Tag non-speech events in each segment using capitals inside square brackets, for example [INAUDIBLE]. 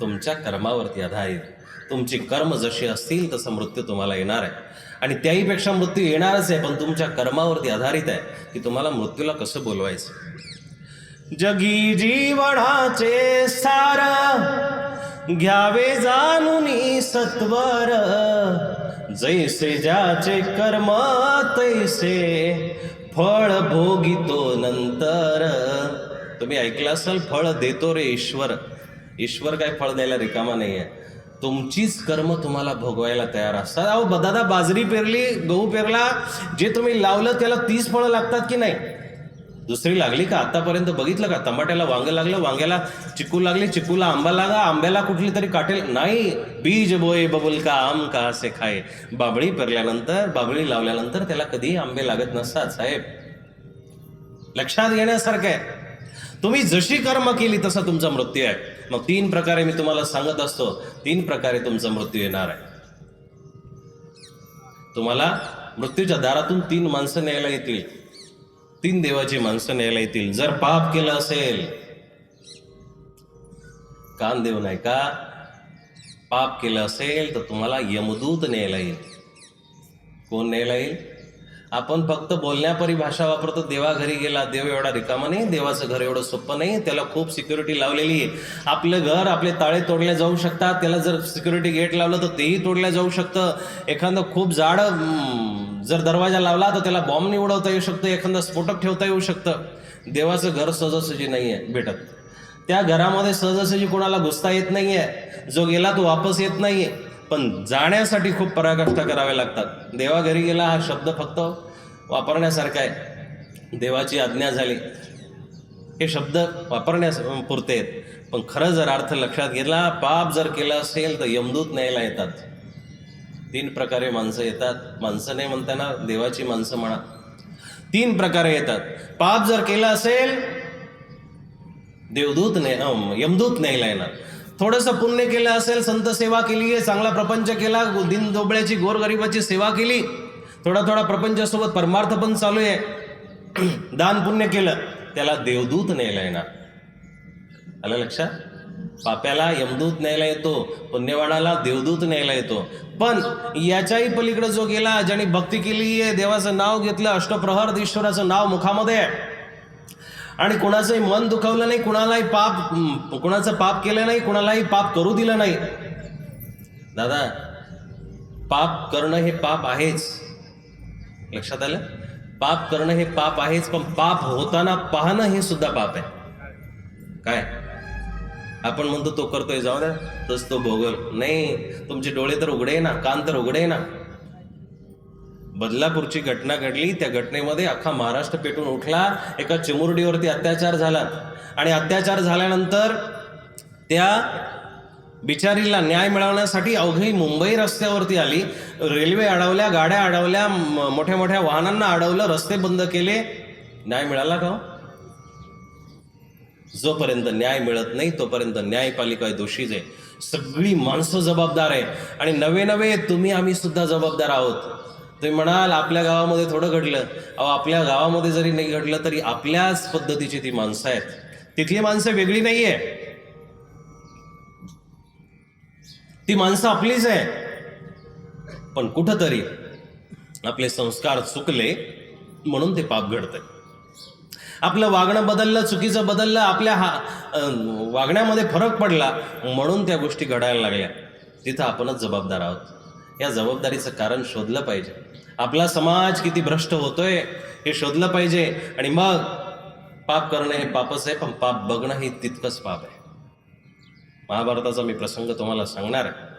तुमच्या कर्मावरती आधारित. तुमची कर्म जशी असतील तसं मृत्यू तुम्हाला येणार आहे. आणि त्याहीपेक्षा मृत्यू येणारच आहे पण तुमच्या कर्मावरती आधारित आहे की तुम्हाला मृत्यूला कसं बोलवायचं? जगी जीवनाचे सार घ्यावे जाणून सत्वर. जैसे ज्याचे कर्म तैसे फळ भोगितो नंतर. तुम्ही ऐकलं असाल फळ देतो रे ईश्वर. ईश्वर काय फळ द्यायला रिकामा नाही आहे तुमचीच कर्म तुम्हाला भोगवायला तयार असतात. अहो बदादा बाजरी पेरली गहू पेरला जे तुम्ही लावलं त्याला तीस फळं लागतात की नाही? दुसरी लागली का? आतापर्यंत बघितलं का? टमाट्याला वांग लागलं वांग्याला चिकू लागली चिकूला आंबा लागा आंब्याला कुठली तरी काटेल. नाही बीज बोय बबुल का आम का असे खाय बाबळी पेरल्यानंतर बाबळी लावल्यानंतर त्याला कधीही आंबे लागत नसतात साहेब. लक्षात घेण्यासारखं आहे. तुम्ही जशी कर्म केली तसा तुमचा मृत्यू आहे. मग तीन प्रकारे मी तुम्हाला सांगत असतो तीन प्रकारे तुमचा मृत्यू येणार आहे. तुम्हाला मृत्यूच्या दारातून तीन माणसं न्यायला येतील. तीन देवाची माणसं न्यायला येतील. जर पाप केलं असेल कान देऊ नाही का? पाप केलं असेल तर तुम्हाला यमदूत न्यायला येईल. कोण न्यायला येईल? आपण फक्त बोलण्यापरी भाषा वापरतो देवा घरी गेला देव एवढा रिकामा नाही देवाचं घर एवढं सोपं नाही त्याला खूप सिक्युरिटी लावलेली आहे. आपलं घर आपले ताळे तोडले जाऊ शकतात त्याला जर सिक्युरिटी गेट लावलं तर तेही तोडलं जाऊ शकतं. एखादं खूप जाड जर दरवाजा लावला तर त्याला बॉम्ब उडवता येऊ शकतं एखादं स्फोटक ठेवता येऊ शकतं. देवाचं घर सहजासहजी नाही आहे भेटत. त्या घरामध्ये सहजासहजी कोणाला घुसता येत नाही आहे जो गेला तो वापस येत नाही आहे पण जाण्यासाठी खूप पराकाष्ठा कराव्या लागतात. देवा घरी गेला हा शब्द फक्त वापरण्यासारखा आहे. देवाची आज्ञा झाली. हे शब्द वापरण्यास पुरते आहेत. पण खरं जर अर्थ लक्षात घेतला पाप जर केला असेल तर यमदूत न्यायला येतात. तीन प्रकारे माणसं येतात. माणसं नाही म्हणताना देवाची माणसं म्हणा. तीन प्रकारे येतात. पाप जर केलं असेल देवदूत नाही यमदूत न्यायला येणार. थोडंसं पुण्य केलं असेल संत सेवा केली आहे चांगला प्रपंच केला दिन दोबळ्याची गोरगरिबाची सेवा केली थोडा थोडा प्रपंचासोबत परमार्थ पण चालू आहे. [CLEARS THROAT] दान पुण्य केलं त्याला देवदूत न्यायला येणार. आलं लक्षात? पाप्याला यमदूत न्यायला येतो पुण्यवाणाला देवदूत न्यायला येतो. पण याच्याही पलीकडे जो गेला ज्याने भक्ती केली आहे देवाचं नाव घेतलं अष्टप्रहर ईश्वराचं नाव मुखामध्ये आहे. आणि कुणाचंही मन दुखवलं नाही कुणालाही पाप कुणाचं पाप केलं नाही कुणालाही पाप करू दिलं नाही. दादा पाप करणं हे पाप आहेच. लक्षात आलं? पाप करणं हे पाप आहेच पण पाप होताना पाहणं हे सुद्धा पाप आहे. काय? आपण म्हणतो तो करतोय जाऊ द्या. तस तो भोगल. नाही तुमचे डोळे तर उघडे ना कान तर उघडे ना. बदलापूरची घटना घडली. त्या घटनेमध्ये अख्खा महाराष्ट्र पेटून उठला. एका चिमुरडीवरती अत्याचार झाला. आणि अत्याचार झाल्यानंतर त्या बिचारीला न्याय मिळवण्यासाठी अवघी मुंबई रस्त्यावरती आली. रेल्वे अडवल्या गाड्या अडवल्या मोठ्या मोठ्या वाहनांना अडवलं रस्ते बंद केले. न्याय मिळाला का हो? जोपर्यंत न्याय मिळत नाही तोपर्यंत न्यायपालिका दोषीच आहे. सगळी माणसं जबाबदार आहे. आणि नवे नवे तुम्ही आम्ही सुद्धा जबाबदार आहोत. तुम्ही म्हणाल आपल्या गावामध्ये थोडं घडलं. अहो आपल्या गावामध्ये जरी नाही घडलं तरी आपल्याच पद्धतीची ती माणसं आहेत. तिथली माणसं वेगळी नाही आहे ती माणसं आपलीच आहे. पण कुठंतरी आपले संस्कार चुकले म्हणून ते पाप घडतंय. आपलं वागणं बदललं चुकीचं बदललं आपल्या हा वागण्यामध्ये फरक पडला म्हणून त्या गोष्टी घडायला लागल्या. तिथं आपणच जबाबदार आहोत. या जबाबदारीचं कारण शोधलं पाहिजे. आपला समाज किती भ्रष्ट होतोय हे शोधलं पाहिजे. आणि मग पाप करणं हे पापच आहे पण पाप बघणं हे तितकंच पाप आहे. महाभारताचा मी प्रसंग तुम्हाला सांगणार आहे.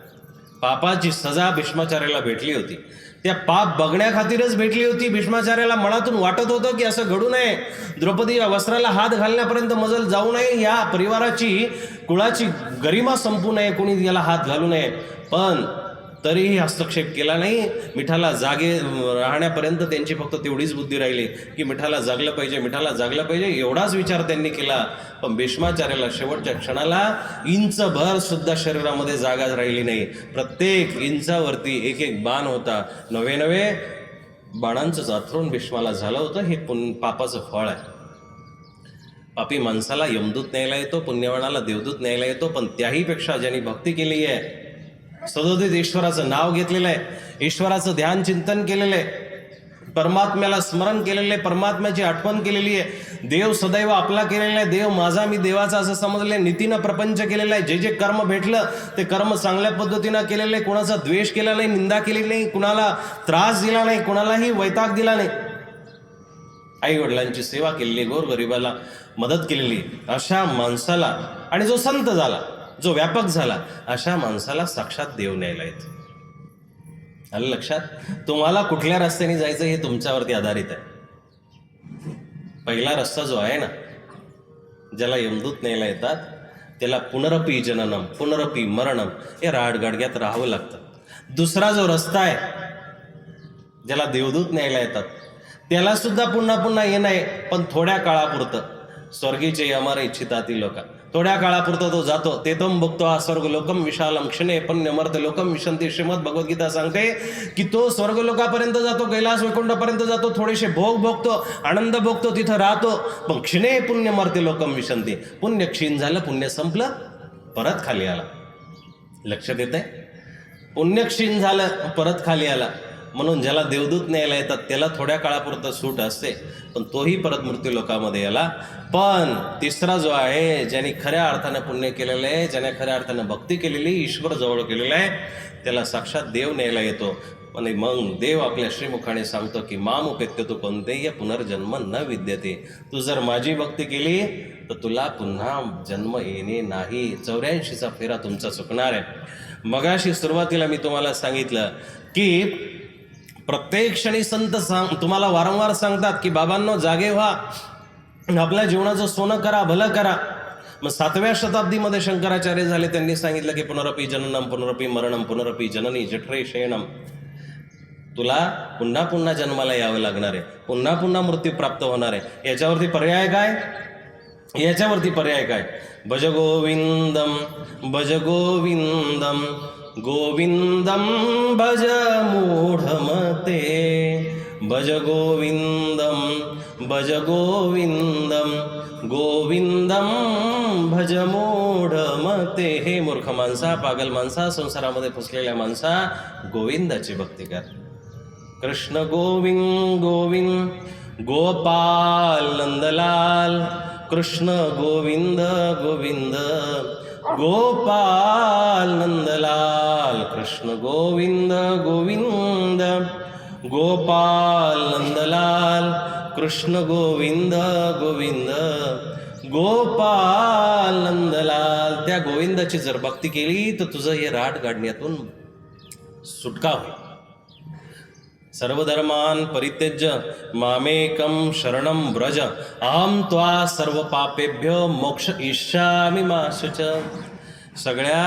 पापाची सजा भीष्माचार्याला भेटली होती. त्या पाप बघण्याखातीरच भेटली होती. भीष्माचार्याला मनातून वाटत होतं की असं घडू नये. द्रौपदी वस्त्राला हात घालण्यापर्यंत मजल जाऊ नये. या परिवाराची कुळाची गरिमा संपू नये. कोणी याला हात घालू नये. पण तरीही हस्तक्षेप केला नाही. मिठाला जागे राहण्यापर्यंत त्यांची फक्त तेवढीच बुद्धी राहिली की मिठाला जागलं पाहिजे मिठाला जागलं पाहिजे एवढाच विचार त्यांनी केला. पण भीष्माचार्याला शेवटच्या क्षणाला इंचभर सुद्धा शरीरामध्ये जागा राहिली नाही. प्रत्येक इंचावरती एक एक बाण होता. नवे नवे बाणांचं जाथरून भीष्माला झालं होतं. हे पुन पापाचं फळ आहे. पापी माणसाला यमदूत न्यायला येतो पुण्यवानाला देवदूत न्यायला येतो पण त्याहीपेक्षा ज्यांनी भक्ती केली आहे सदोदित ईश्वराचं नाव घेतलेलं आहे. ईश्वराचं ध्यान चिंतन केलेलं आहे. परमात्म्याला स्मरण केलेलं आहे. परमात्म्याची आठवण केलेली आहे. देव सदैव आपला केलेला आहे. देव माझा मी देवाचा असं समजलं आहे. नीतीनं प्रपंच केलेला आहे. जे जे कर्म भेटलं ते कर्म चांगल्या पद्धतीनं केलेलं आहे. कोणाचा द्वेष केला नाही निंदा केली नाही कुणाला त्रास दिला नाही कुणालाही वैताग दिला नाही. आई वडिलांची सेवा केलेली गोरगरिबाला मदत केलेली अशा माणसाला आणि जो संत झाला जो व्यापक झाला अशा माणसाला साक्षात देव न्यायला येतो. आलं लक्षात? तुम्हाला कुठल्या रस्त्याने जायचं हे तुमच्यावरती आधारित आहे. पहिला रस्ता जो आहे ना ज्याला यमदूत न्यायला येतात त्याला पुनरपी जननम पुनरपी मरणम हे राडगाडग्यात राहावं लागतं. दुसरा जो रस्ता आहे ज्याला देवदूत न्यायला येतात त्याला सुद्धा पुन्हा पुन्हा येणं आहे पण थोड्या काळापुरतं. स्वर्गीचे अमर इच्छितातील लोक. थोड्या काळापुरतं तो जातो. तेथम बघतो हा स्वर्ग लोकम विशालम. क्षणे पण लोकम विशंती. श्रीमद भगवद्गीता सांगते की तो स्वर्ग लोकापर्यंत जातो कैलास वैकुंठापर्यंत जातो थोडेसे भोग भोगतो आनंद भोगतो तिथं राहतो. पण क्षणे पुण्य मरते लोकम विशंती. पुण्य क्षीण झालं पुण्य संपलं परत खाली आला. लक्ष देत आहे पुण्यक्षीण झालं परत खाली आला. म्हणून ज्याला देवदूत न्यायला येतात त्याला थोड्या काळापुरतं सूट असते पण तोही परत मृत्यू लोकामध्ये याला पण तिसरा जो आहे ज्याने खऱ्या अर्थानं पुण्य केलेलं आहे ज्याने खऱ्या अर्थानं भक्ती केलेली ईश्वर जवळ केलेलं आहे त्याला साक्षात देव न्यायला येतो. आणि मग देव आपल्या श्रीमुखाने सांगतो की माम उपेत्य तू कोणतेही पुनर्जन्म न विद्यते. तू जर माझी भक्ती केली तर तुला पुन्हा जन्म येणे नाही. चौऱ्याऐंशीचा फेरा तुमचा चुकणार आहे. मगाशी सुरुवातीला मी तुम्हाला सांगितलं की प्रत्येक क्षणी संत सांग तुम्हाला वारंवार सांगतात की बाबांनो जागे व्हा. आपल्या जीवनाचं सोनं करा भलं करा. मग सातव्या शताब्दीमध्ये शंकराचार्य झाले त्यांनी सांगितलं की पुनरपी जननम पुनरपी मरणम पुनरपी जननी जठरे शयनम तुला पुन्हा पुन्हा जन्माला यावं लागणार आहे. पुन्हा पुन्हा मृत्यू प्राप्त होणार आहे. याच्यावरती पर्याय काय? याच्यावरती पर्याय काय? भज गोविंदम भज गोविंदम गोविंदम भज मूढमते। भज गोविंदम भज गोविंदम गोविंदम भज मूढमते। हे मूर्ख माणसा पागल माणसा संसारामध्ये फसलेल्या माणसा गोविंदाची भक्ती कर. कृष्ण गोविंद गोविंद गोपाल नंदलाल कृष्ण गोविंद गोविंद गोपाल नंदलाल कृष्ण गोविंद गोविंद गोपाल नंदलाल कृष्ण गोविंद गोविंद गोपाल नंदलाल. त्या गोविंदाची जर भक्ती केली तर तुझं हे राट गाडण्यातून सुटका होईल. सर्वधर्मान परित्यज्य मामेकम शरणं व्रज। अहम त्वा सर्व पापेभ्य मोक्ष इष्यामी मा शुच। सगळ्या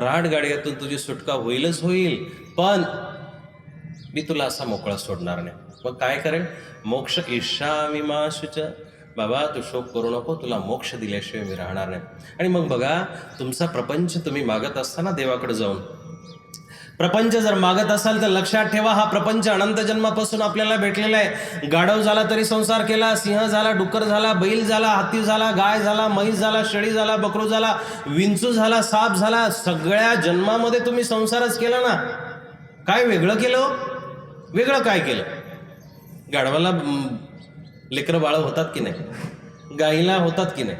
राडगाड्यातून तुझी सुटका होईलच होईल पण मी तुला असा मोकळा सोडणार नाही. मग काय करेल? मोक्ष इष्यामी मा शुच। बाबा तू शोक करू नको तुला मोक्ष दिल्याशिवाय मी राहणार नाही. आणि मग बघा तुमचा प्रपंच तुम्ही मागत असताना देवाकडे जाऊन प्रपंच जर मागत असाल तर लक्षात ठेवा हा प्रपंच अनंत जन्मापासून आपल्याला भेटलेला आहे. गाढव झाला तरी संसार केला सिंह झाला डुक्कर झाला बैल झाला हत्ती झाला गाय झाला म्हैस झाला शेळी झाला बकरू झाला विंचू झाला साप झाला सगळ्या जन्मामध्ये तुम्ही संसारच केला ना. काय वेगळं केलं हो? वेगळं काय केलं? गाढवाला लेकरं बाळ होतात की नाही? गाईला होतात की नाही?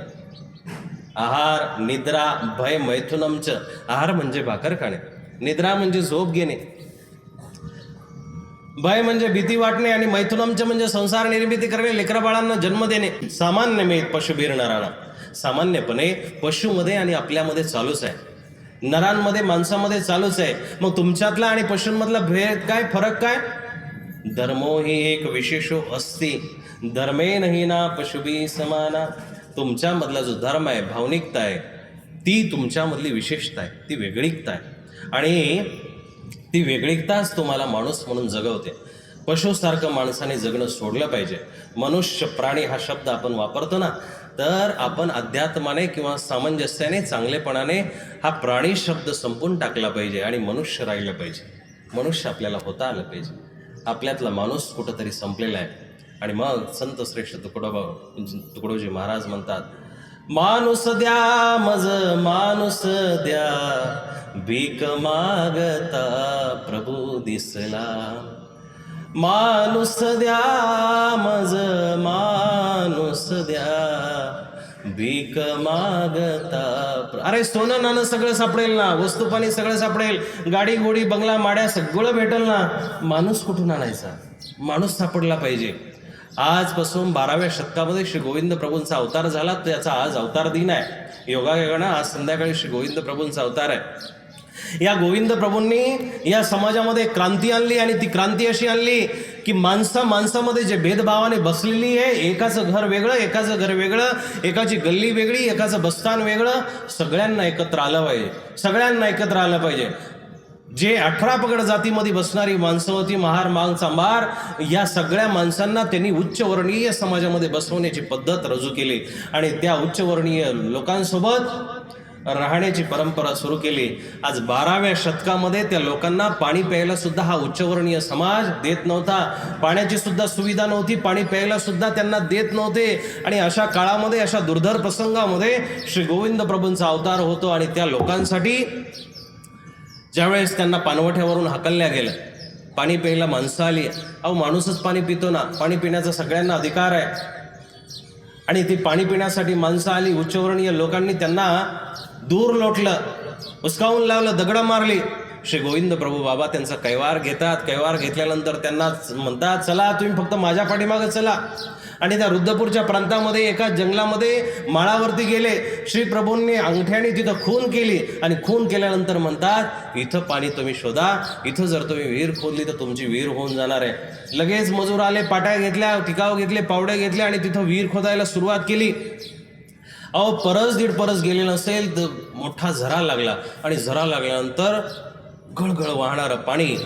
आहार निद्रा भय मैथुनमच. आहार म्हणजे भाकर खाणे निद्रा म्हणजे झोप घेणे. भय म्हणजे भीती वाटणे आणि मैथुनमचे म्हणजे संसार निर्मिती करणे लेकरबाळांना जन्म देणे. सामान्य मेद पशुबीर नराला. सामान्यपणे पशुमध्ये आणि आपल्यामध्ये चालूच आहे. नरांमध्ये माणसामध्ये चालूच आहे. मग तुमच्यातला आणि पशूंमधला भेद काय फरक काय? धर्मो ही एक विशेषो असती. धर्मे नाही ना पशुबी समाना. तुमच्यामधला जो धर्म आहे भावनिकता आहे ती तुमच्यामधली विशेषता आहे ती वेगळीकता आहे. आणि ती वेगळीकताच तुम्हाला माणूस म्हणून जगवते. पशुसारखं माणसाने जगणं सोडलं पाहिजे. मनुष्य प्राणी हा शब्द आपण वापरतो ना तर आपण अध्यात्माने किंवा सामंजस्याने चांगलेपणाने हा प्राणी शब्द संपून टाकला पाहिजे आणि मनुष्य राहिलं पाहिजे. मनुष्य आपल्याला होता आलं पाहिजे. आपल्यातला माणूस कुठंतरी संपलेला आहे. आणि मग संत श्रेष्ठ तुकडोबा तुकडोजी महाराज म्हणतात माणूस द्या मज माणूस द्या. भीक मागता प्रभू दिसला. माणूस द्या मज माणूस द्या. भीक मागता अरे सोनं नाणं सगळं सापडेल ना वस्तू पाणी सगळं सापडेल गाडी घोडी बंगला माड्या सगळं भेटेल ना. माणूस कुठून आणायचा? माणूस सापडला पाहिजे. आजपासून बाराव्या शतकामध्ये श्री गोविंद प्रभूंचा अवतार झाला. त्याचा आज अवतार दिन आहे. योगायोगानं आज संध्याकाळी श्री गोविंद प्रभूंचा अवतार आहे. या गोविंद प्रभूंनी या समाजामध्ये क्रांती आणली आणि ती क्रांती अशी आणली की माणसा माणसामध्ये जे भेदभावाने बसलेली आहे एकाचं घर वेगळं एकाचं घर वेगळं एकाची गल्ली वेगळी एकाचं बस्तान वेगळं सगळ्यांना एकत्र आलं पाहिजे. सगळ्यांना एकत्र आलं पाहिजे. जे अठरा पगड जातीमध्ये बसणारी माणसं होती महार मांग चांभार या सगळ्या माणसांना त्यांनी उच्चवर्णीय समाजामध्ये बसवण्याची पद्धत रजू केली. आणि त्या उच्चवर्णीय लोकांसोबत राहण्याची परंपरा सुरू केली. आज बाराव्या शतकामध्ये त्या लोकांना पाणी प्यायला सुद्धा हा उच्चवर्णीय समाज देत नव्हता. पाण्याची सुद्धा सुविधा नव्हती पाणी प्यायला सुद्धा त्यांना देत नव्हते. आणि अशा काळामध्ये अशा दुर्धर प्रसंगामध्ये श्री गोविंद प्रभूंचा अवतार होतो आणि त्या लोकांसाठी ज्यावेळेस त्यांना पानवठ्यावरून हाकलल्या गेलं पाणी प्यायला माणसं आली. अहो माणूसच पाणी पितो ना. पाणी पिण्याचा सगळ्यांना अधिकार आहे. आणि ती पाणी पिण्यासाठी माणसं आली उच्चवर्णीय लोकांनी त्यांना दूर लोटलं. उचकावून लावलं दगडं मारली. श्री गोविंद प्रभू बाबा त्यांचा कैवार घेतात. कैवार घेतल्यानंतर त्यांना म्हणतात चला तुम्ही फक्त माझ्या पाठीमागं चला. आणि त्या रुद्रपूरच्या प्रांतामध्ये एका जंगलामध्ये माळावरती गेले. श्री प्रभूंनी अंगठ्याने तिथं खून केली. आणि खून केल्यानंतर म्हणतात इथं पाणी तुम्ही शोधा. इथं जर तुम्ही विहीर खोदली तर तुमची विहीर होऊन जाणार आहे. लगेच मजूर आले पाट्या घेतल्या टिकाव घेतले पावडे घेतले आणि तिथं विहीर खोदायला सुरुवात केली. अहो परस दीड परस गेले नसेल तर मोठा झरा लागला. आणि झरा लागल्यानंतर गळगळ वाहणारं पाणी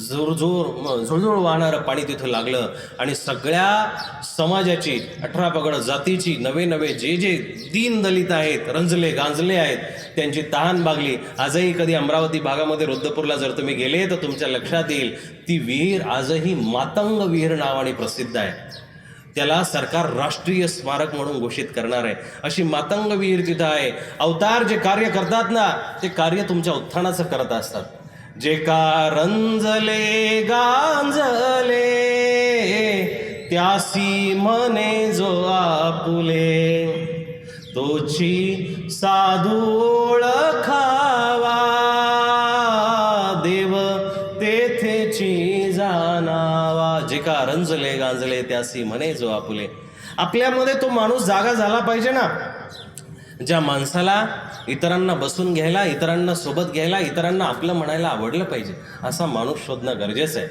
जोरजोर झुळझुळ वाहणारं पाणी तिथं लागलं. आणि सगळ्या समाजाची अठरा पगड जातीची नवे नवे जे जे दीन दलित आहेत रंजले गांजले आहेत त्यांची तहान बागली. आजही कधी अमरावती भागामध्ये रुद्रपूरला जर तुम्ही गेले तर तुमच्या लक्षात येईल ती विहीर आजही मातंग विहीर नावाने प्रसिद्ध आहे. त्याला सरकार राष्ट्रीय स्मारक म्हणून घोषित करणार आहे. अशी मातंगवीर तिथं आहे अवतार जे कार्य करतात ना ते कार्य तुमच्या उत्थानाचं करत असतात. जे कारंजले गांजले त्यासी म्हणे जो आपुले तोची साधू गांजले त्यासी म्हणे जो आपुले आपल्यामध्ये तो माणूस जागा झाला पाहिजे ना. ज्या माणसाला इतरांना बसून घ्यायला इतरांना सोबत घ्यायला इतरांना आपलं म्हणायला आवडलं पाहिजे असा माणूस शोधणं गरजेचं आहे.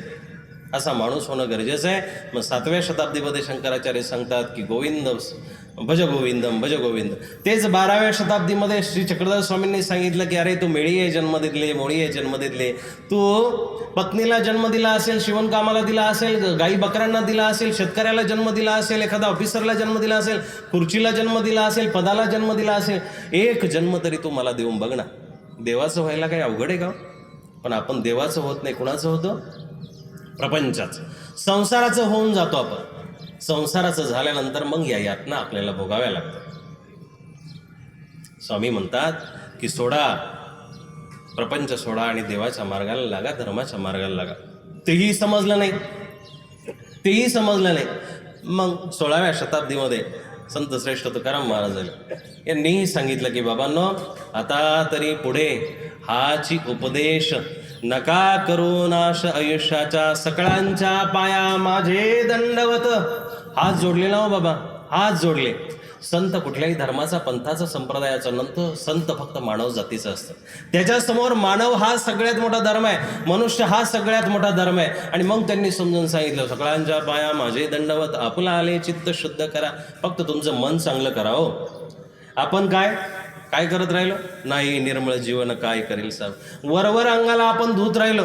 असा माणूस होणं गरजेचं आहे. मग सातव्या शताब्दीमध्ये शंकराचार्य सांगतात की गोविंद भज गोविंदम भज गोविंद तेच बाराव्या शताब्दीमध्ये श्री चक्रधर स्वामींनी सांगितलं की अरे तू मेळी आहे जन्म दिले मोळी आहे जन्म दिले तू पत्नीला जन्म दिला असेल शिवणकामाला दिला असेल गाई बकऱ्यांना दिला असेल शेतकऱ्याला जन्म दिला असेल एखादा ऑफिसरला जन्म दिला असेल खुर्चीला जन्म दिला असेल पदाला जन्म दिला असेल एक जन्म तरी तू मला देऊन बघ ना. देवाचं व्हायला काही अवघड आहे का हो? पण आपण देवाचं होत नाही कुणाचं होतं? प्रपंचाचं. संसाराचं होऊन जातो आपण. संसाराचं झाल्यानंतर मग या यातना आपल्याला भोगाव्या लागतात. स्वामी म्हणतात की सोडा प्रपंच सोडा आणि देवाच्या मार्गाला लागा धर्माच्या मार्गाला लागा. तेही समजलं नाही. तेही समजलं नाही. मग सोळाव्या शताब्दीमध्ये संत श्रेष्ठ तुकाराम महाराज झाले यांनीही सांगितलं की बाबांनो आता तरी पुढे हाची उपदेश नका करू नाश आयुष्याच्या सकळांच्या पाया माझे दंडवत. हात जोडले ना हो बाबा हात जोडले. संत कुठल्याही धर्माचा पंथाचा संप्रदायाचा नंतर संत फक्त मानव जातीचं असतं. त्याच्यासमोर मानव हा सगळ्यात मोठा धर्म आहे. मनुष्य हा सगळ्यात मोठा धर्म आहे. आणि मग त्यांनी समजून सांगितलं सगळ्यांच्या पाया माझे दंडवत आपला आले चित्त शुद्ध करा. फक्त तुमचं मन चांगलं करा हो. आपण काय? काय करत राहिलो? नाही निर्मळ जीवन काय करेल साहेब? वरवर अंगाला आपण धुत राहिलो.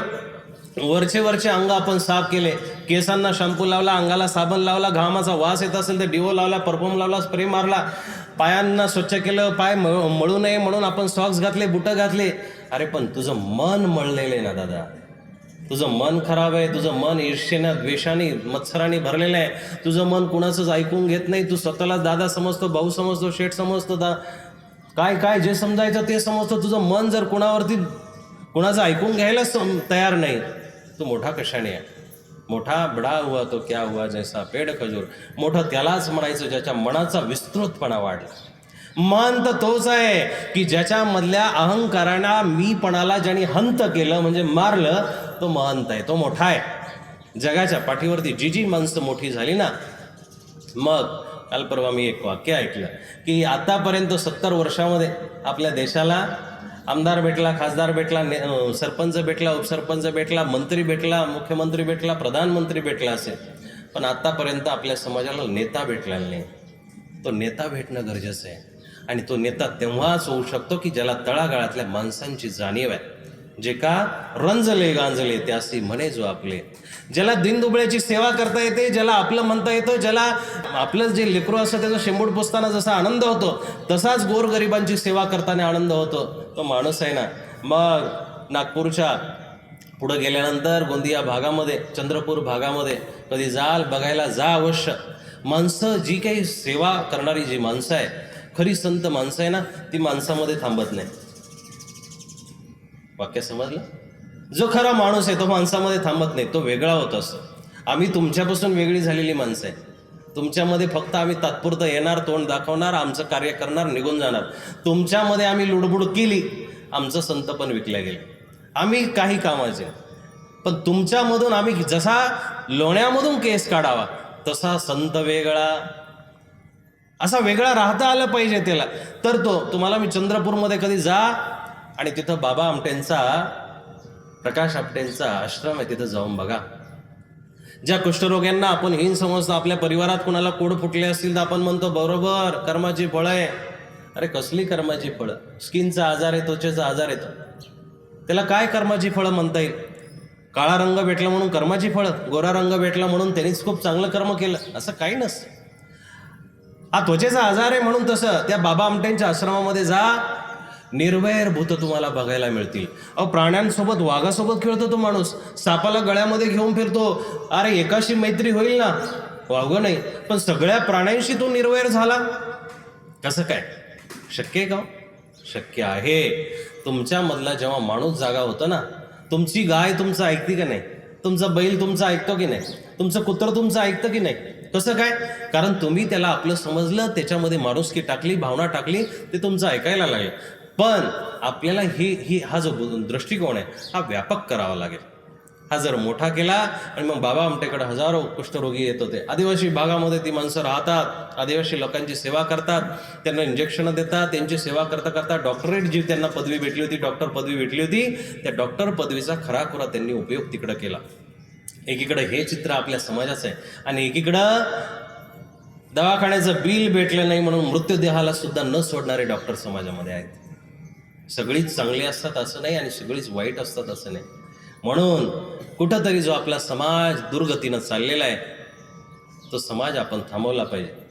वरचे वरचे अंग आपण साफ केले. केसांना शॅम्पू लावला अंगाला साबण लावला घामाचा वास येत असेल तर डिओ लावला परफ्यूम लावला स्प्रे मारला. पायांना स्वच्छ केलं पाय मळू नये म्हणून आपण सॉक्स घातले बुटं घातले. अरे पण तुझं मन मळलेलं आहे ना दादा. तुझं मन खराब आहे तुझं मन ईर्ष्येनं द्वेषाने मत्सराने भरलेलं आहे. तुझं मन कुणाचंच ऐकून घेत नाही. तू स्वतःला दादा समजतो भाऊ समजतो शेठ समजतो दा काय काय जे समजायचं ते समजतो. तुझं मन जर कुणावरती कुणाचं ऐकून घ्यायला सम तयार नाही तू मोठा कशाने आहे? मोठा बडा हुआ तो क्या हुआ जैसा पेड खजूर. मोठं त्यालाच म्हणायचं ज्याच्या मनाचा विस्तृतपणा वाढला. मन तर तोच आहे की ज्याच्यामधल्या अहंकारांना मीपणाला ज्याने हंत केलं म्हणजे मारलं तो महंत आहे तो मोठा आहे. जगाच्या पाठीवरती जी जी माणसं मोठी झाली ना. मग काल परवा मी एक वाक्य ऐकलं की आतापर्यंत सत्तर वर्षामध्ये आपल्या देशाला आमदार भेटला खासदार भेटला ने सरपंच भेटला उपसरपंच भेटला मंत्री भेटला मुख्यमंत्री भेटला प्रधानमंत्री भेटला असेल पण आत्तापर्यंत आपल्या समाजाला नेता भेटलेला नाही. तो नेता भेटणं गरजेचं आहे. आणि तो नेता तेव्हाच होऊ शकतो की ज्याला तळागाळातल्या माणसांची जाणीव आहे. जे का रंजले गांजले त्यासी म्हणे जो आपले. ज्याला दिनदुबळ्याची सेवा करता येते ज्याला आपलं म्हणता येतं ज्याला आपलं जे लेकरू असतं त्याचं शेंबूड पुसताना जसा आनंद होतो तसाच गोरगरिबांची सेवा करताना आनंद होतो. तो माणूस आहे ना मग नागपूरच्या पुढं गेल्यानंतर गोंदिया भागामध्ये चंद्रपूर भागामध्ये कधी जाल बघायला जा अवश्य. माणसं जी काही सेवा करणारी जी माणसं आहे खरी संत माणसं आहे ना ती माणसामध्ये थांबत नाही. वाक्य समजलं? जो खरा माणूस आहे तो माणसामध्ये थांबत नाही तो वेगळा होत असतो. आम्ही तुमच्यापासून वेगळी झालेली माणसं आहे. तुमच्यामध्ये फक्त आम्ही तात्पुरतं येणार तोंड दाखवणार आमचं कार्य करणार निघून जाणार. तुमच्यामध्ये आम्ही लुडबुड केली आमचं संत पण विकल्या गेलं. आम्ही काही कामाचे पण तुमच्यामधून आम्ही जसा लोण्यामधून केस काढावा तसा संत वेगळा. असा वेगळा राहता आलं पाहिजे त्याला. तर तो तुम्हाला मी चंद्रपूरमध्ये कधी जा आणि तिथं बाबा आमटेंचा प्रकाश आमटेंचा आश्रम आहे तिथं जाऊन बघा. ज्या कुष्ठरोग्यांना आपण हीन समजतो आपल्या परिवारात कुणाला कोड फुटले असतील तर आपण म्हणतो बरोबर कर्माची फळं आहे. अरे कसली कर्माची फळं? स्किनचा आजार आहे त्वचेचा आजार येतो त्याला काय कर्माची फळं म्हणता येईल? काळा रंग भेटला म्हणून कर्माची फळं गोरा रंग भेटला म्हणून त्यांनीच खूप चांगलं कर्म केलं असं काही नसतं. हा त्वचेचा आजार आहे म्हणून तसं त्या बाबा आमट्यांच्या आश्रमामध्ये जा निर्वैर भूत तुम्हाला बघायला मिळतील. अहो प्राण्यांसोबत वाघासोबत खेळतो तो माणूस. सापाला गळ्यामध्ये घेऊन फिरतो. अरे एकाशी मैत्री होईल ना? वाघ नाही पण सगळ्या प्राण्यांशी तो निर्वैर झाला. कसं काय? शक्य आहे का हो? शक्य आहे. तुमच्यामधला जेव्हा माणूस जागा होतो ना तुमची गाय तुमचं ऐकते का नाही? तुमचा बैल तुमचं ऐकतो की नाही? तुमचं कुत्र तुमचं ऐकतं की नाही? कसं काय? कारण तुम्ही त्याला आपलं समजलं त्याच्यामध्ये माणुसकी टाकली भावना टाकली ते तुमचं ऐकायला लागेल. पण आपल्याला हे ही हा जो दृष्टिकोन आहे हा व्यापक करावा लागेल. हा जर मोठा केला आणि मग बाबा आमच्याकडे हजारो कुष्ठरोगी येत होते. आदिवासी भागामध्ये ती माणसं राहतात आदिवासी लोकांची सेवा करतात त्यांना इंजेक्शनं देतात त्यांची सेवा करता करता डॉक्टरेट जी त्यांना पदवी भेटली होती डॉक्टर पदवी भेटली होती त्या डॉक्टर पदवीचा खराखुरा त्यांनी उपयोग तिकडं केला. एकीकडं हे चित्र आपल्या समाजाचं आहे आणि एकीकडं दवाखान्याचं बिल भेटलं नाही म्हणून मृत्यूदेहाला सुद्धा न सोडणारे डॉक्टर समाजामध्ये आहेत. सगळीच चांगली असतात असं नाही आणि सगळीच वाईट असतात असं नाही. म्हणून कुठंतरी जो आपला समाज दुर्गतीनं चाललेला आहे तो समाज आपण थांबवला पाहिजे.